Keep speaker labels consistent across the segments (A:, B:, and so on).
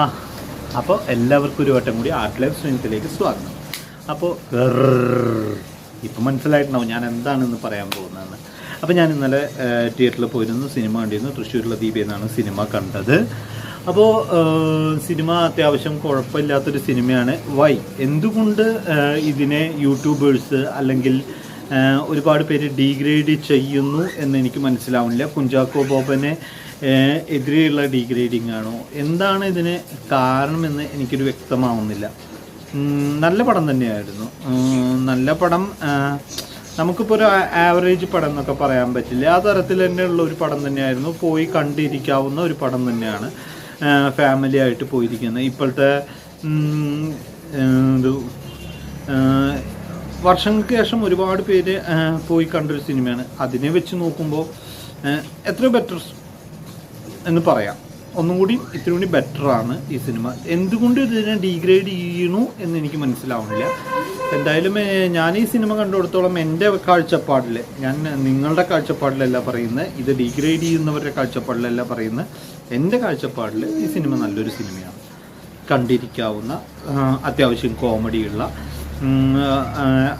A: ആ അപ്പോൾ എല്ലാവർക്കും ഒരു വട്ടം കൂടി ആർട്ട് ലൈഫ് സ്ട്രെങ്ത്തിലേക്ക് സ്വാഗതം. അപ്പോൾ ഇപ്പം മനസ്സിലായിട്ടുണ്ടാവും ഞാൻ എന്താണെന്ന് പറയാൻ പോകുന്നതെന്ന്. അപ്പോൾ ഞാൻ ഇന്നലെ തിയേറ്ററിൽ പോയിരുന്നു സിനിമ കണ്ടിരുന്നു തൃശ്ശൂരിലെ ദീപി എന്നാണ് സിനിമ കണ്ടത്. അപ്പോൾ സിനിമ അത്യാവശ്യം കുഴപ്പമില്ലാത്തൊരു സിനിമയാണ് വൈ? എന്തുകൊണ്ട് ഇതിനെ യൂട്യൂബേഴ്സ് അല്ലെങ്കിൽ ഒരുപാട് പേര് ഡീഗ്രേഡ് ചെയ്യുന്നു എന്ന് എനിക്ക് മനസ്സിലാവുന്നില്ല. കുഞ്ചാക്കോ ബോബനെ എതിരെയുള്ള ഡീഗ്രേഡിംഗ് ആണോ? എന്താണ് ഇതിന് കാരണമെന്ന് എനിക്കൊരു വ്യക്തമാവുന്നില്ല. നല്ല പടം തന്നെയായിരുന്നു. നല്ല പടം നമുക്കിപ്പോൾ ഒരു ആവറേജ് പടം എന്നൊക്കെ പറയാൻ പറ്റില്ല. ആ തരത്തിൽ തന്നെയുള്ള ഒരു പടം തന്നെയായിരുന്നു. പോയി കണ്ടിരിക്കാവുന്ന ഒരു പടം തന്നെയാണ് ഫാമിലി ആയിട്ട് പോയിരിക്കുന്നത്. ഇപ്പോഴത്തെ വർഷങ്ങൾക്ക് ശേഷം ഒരുപാട് പേര് പോയി കണ്ടൊരു സിനിമയാണ്. അതിനെ വെച്ച് നോക്കുമ്പോൾ എത്ര ബെറ്റർ എന്ന് പറയാം. ഒന്നും കൂടി ഇത്തിരി കൂടി ബെറ്ററാണ് ഈ സിനിമ. എന്തുകൊണ്ട് ഇതിനെ ഡീഗ്രേഡ് ചെയ്യണു എന്ന് എനിക്ക് മനസ്സിലാവുന്നില്ല. എന്തായാലും ഞാൻ ഈ സിനിമ കണ്ടുകൊടുത്തോളം എന്റെ കാഴ്ചപ്പാടിൽ ഞാൻ നിങ്ങളുടെ കാഴ്ചപ്പാടിലല്ല പറയുന്നത് ഇത് ഡീഗ്രേഡ് ചെയ്യുന്നവരുടെ കാഴ്ചപ്പാടിലല്ല പറയുന്നത് എന്റെ കാഴ്ചപ്പാടിൽ ഈ സിനിമ നല്ലൊരു സിനിമയാണ്. കണ്ടിരിക്കാവുന്ന അത്യാവശ്യം കോമഡിയുള്ള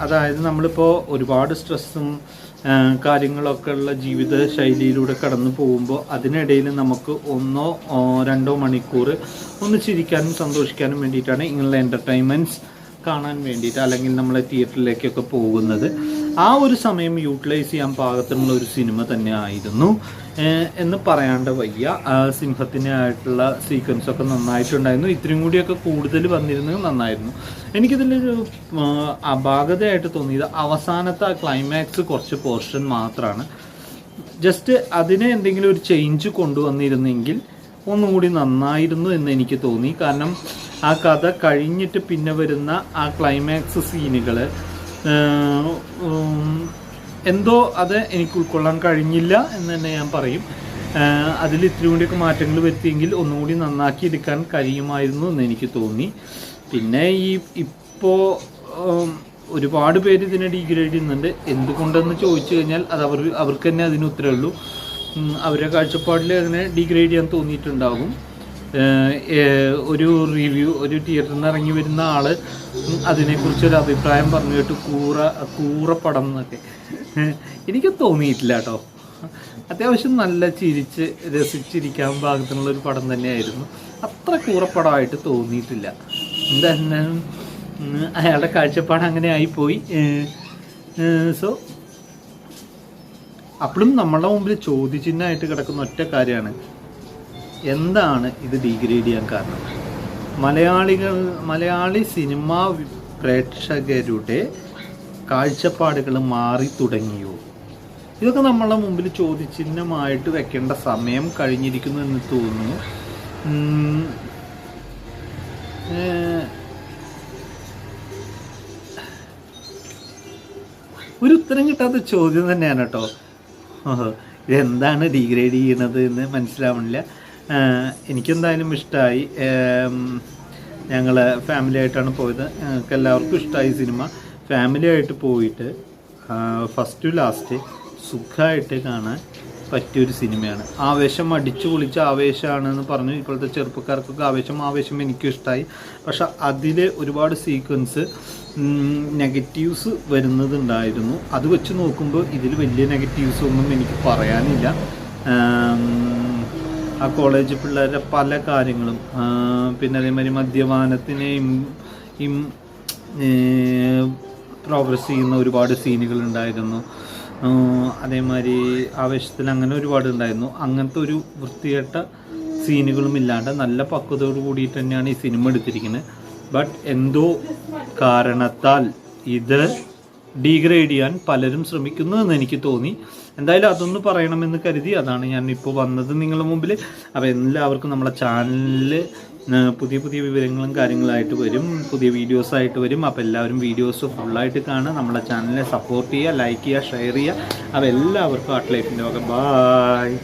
A: അതായത് നമ്മളിപ്പോൾ ഒരുപാട് സ്ട്രെസ്സും കാര്യങ്ങളൊക്കെ ഉള്ള ജീവിത ശൈലിയിലൂടെ കടന്നു പോകുമ്പോൾ അതിനിടയിൽ നമുക്ക് ഒന്നോ രണ്ടോ മണിക്കൂർ ഒന്ന് ചിരിക്കാനും സന്തോഷിക്കാനും വേണ്ടിയിട്ടാണ് ഇങ്ങനെയുള്ള എന്റർടൈൻമെന്റ്സ് കാണാൻ വേണ്ടിയിട്ട് അല്ലെങ്കിൽ നമ്മൾ തിയേറ്ററിലേക്കൊക്കെ പോകുന്നത്. ആ ഒരു സമയം യൂട്ടിലൈസ് ചെയ്യാൻ പാകത്തിനുള്ള ഒരു സിനിമ തന്നെ ആയിരുന്നു. എന്ന് പറയാണ്ട് വയ്യ. സിംഹത്തിന്റെ സിംഹത്തിനായിട്ടുള്ള സീക്വൻസ് ഒക്കെ നന്നായിട്ടുണ്ടായിരുന്നു. ഇത്രയും കൂടിയൊക്കെ കൂടുതൽ വന്നിരുന്നത് നന്നായിരുന്നു. എനിക്കിതിലൊരു അപാകതയായിട്ട് തോന്നിയത് അവസാനത്തെ ആ ക്ലൈമാക്സ് കുറച്ച് പോർഷൻ മാത്രമാണ് ജസ്റ്റ് അതിനെ എന്തെങ്കിലും ഒരു ചേഞ്ച് കൊണ്ടുവന്നിരുന്നെങ്കിൽ ഒന്നുകൂടി നന്നായിരുന്നു എന്ന് എനിക്ക് തോന്നി. കാരണം ആ കഥ കഴിഞ്ഞിട്ട് പിന്നെ വരുന്ന ആ ക്ലൈമാക്സ് സീനുകൾ എന്തോ അത് എനിക്ക് ഉൾക്കൊള്ളാൻ കഴിഞ്ഞില്ല എന്ന് തന്നെ ഞാൻ പറയും. അതിൽ ഇത്തിരി കൂടിയൊക്കെ മാറ്റങ്ങൾ വരുത്തിയെങ്കിൽ ഒന്നുകൂടി നന്നാക്കി എടുക്കാൻ കഴിയുമായിരുന്നു എന്ന് എനിക്ക് തോന്നി. പിന്നെ ഈ ഇപ്പോൾ ഒരുപാട് പേര് ഇതിനെ ഡീഗ്രേഡ് ചെയ്യുന്നുണ്ട്. എന്തുകൊണ്ടെന്ന് ചോദിച്ചു കഴിഞ്ഞാൽ അത് അവർ അവർക്ക് തന്നെ അതിന് ഉത്തരവുള്ളൂ. അവരുടെ കാഴ്ചപ്പാടിൽ അതിനെ ഡീഗ്രേഡ് ചെയ്യാൻ തോന്നിയിട്ടുണ്ടാകും. ഒരു റിവ്യൂ ഒരു തിയേറ്ററിൽ നിന്ന് ഇറങ്ങി വരുന്ന ഉം, അതിനെക്കുറിച്ച് ഒരു അഭിപ്രായം പറഞ്ഞു കേട്ട് കൂറ കൂറ പടം എന്നൊക്കെ. എനിക്ക് തോന്നിയിട്ടില്ല കേട്ടോ. അത്യാവശ്യം നല്ല ചിരിച്ച് രസിച്ചിരിക്കാൻ പാകത്തിനുള്ള ഒരു പടം തന്നെയായിരുന്നു. അത്ര കൂറപ്പടമായിട്ട് തോന്നിയിട്ടില്ല. എന്തായാലും അയാളുടെ കാഴ്ചപ്പാട് അങ്ങനെ ആയിപ്പോയി. സോ അപ്പോഴും നമ്മളുടെ മുമ്പിൽ ചോദ്യചിഹ്നമായിട്ട് കിടക്കുന്ന ഒറ്റ കാര്യമാണ്. എന്താണ് ഇത് ഡീഗ്രേഡ് ചെയ്യാൻ കാരണം? മലയാളികൾ മലയാളി സിനിമാ പ്രേക്ഷകരുടെ കാഴ്ചപ്പാടുകൾ മാറി തുടങ്ങിയോ? ഇതൊക്കെ നമ്മളെ മുമ്പിൽ ചോദ്യചിഹ്നമായിട്ട് വെക്കേണ്ട സമയം കഴിഞ്ഞിരിക്കുന്നു എന്ന് തോന്നുന്നു. ഒരു ഉത്തരം കിട്ടാത്ത ചോദ്യം തന്നെയാണ് കേട്ടോ. ഇതെന്താണ് ഡീഗ്രേഡ് ചെയ്യണത് എന്ന് മനസ്സിലാവണില്ല. എനിക്കെന്തായാലും ഇഷ്ടമായി ഞങ്ങൾ ഫാമിലി ആയിട്ടാണ് പോയത്. ഞങ്ങൾക്ക് എല്ലാവർക്കും ഇഷ്ടമായി സിനിമ ഫാമിലി ആയിട്ട് പോയിട്ട് ഫസ്റ്റ് ടു ലാസ്റ്റ് സുഖമായിട്ട് കാണാൻ പറ്റിയൊരു സിനിമയാണ് ആവേശം അടിച്ചു പൊളിച്ച ആവേശമാണെന്ന് പറഞ്ഞു. ഇപ്പോഴത്തെ ചെറുപ്പക്കാർക്കൊക്കെ ആവേശം ആവേശം എനിക്കും ഇഷ്ടമായി പക്ഷെ അതിൽ ഒരുപാട് സീക്വൻസ് നെഗറ്റീവ്സ് വരുന്നതുണ്ടായിരുന്നു അത് വെച്ച് നോക്കുമ്പോൾ ഇതിൽ വലിയ നെഗറ്റീവ്സ് ഒന്നും എനിക്ക് പറയാനില്ല. ആം, കോളേജ് പിള്ളേരുടെ പല കാര്യങ്ങളും പിന്നെ അതേമാതിരി മദ്യപാനത്തിനെയും ഇം പ്രോഗ്രസ് ചെയ്യുന്ന ഒരുപാട് സീനുകൾ ഉണ്ടായിരുന്നു. അതേമാതിരി ആവേശത്തിൽ അങ്ങനെ ഒരുപാട് ഉണ്ടായിരുന്നു. അങ്ങനത്തെ ഒരു വൃത്തികെട്ട സീനുകളും ഇല്ലാണ്ട് നല്ല പക്വതയോട് കൂടിയിട്ട് തന്നെയാണ് ഈ സിനിമ എടുത്തിരിക്കുന്നത്. ബട്ട് എന്തോ കാരണത്താൽ ഇത് ഡീഗ്രേഡ് ചെയ്യാൻ പലരും ശ്രമിക്കുന്നു എന്ന് എനിക്ക് തോന്നി. എന്തായാലും അതൊന്ന് പറയണമെന്ന് കരുതി അതാണ് ഞാൻ ഇപ്പോൾ വന്നത് നിങ്ങളുടെ മുമ്പിൽ. അപ്പോൾ എല്ലാവർക്കും നമ്മുടെ ചാനലിൽ പുതിയ പുതിയ വിവരങ്ങളും കാര്യങ്ങളായിട്ട് വരും പുതിയ വീഡിയോസ് ആയിട്ട് വരും. അപ്പോൾ എല്ലാവരും വീഡിയോസ് ഫുള്ളായിട്ട് കാണുക. നമ്മുടെ ചാനലിനെ സപ്പോർട്ട് ചെയ്യുക ലൈക്ക് ചെയ്യുക ഷെയർ ചെയ്യുക. അപ്പോൾ എല്ലാവർക്കും ആർട്ട് ലൈഫിന്റെ ഒക്കെ ബായ്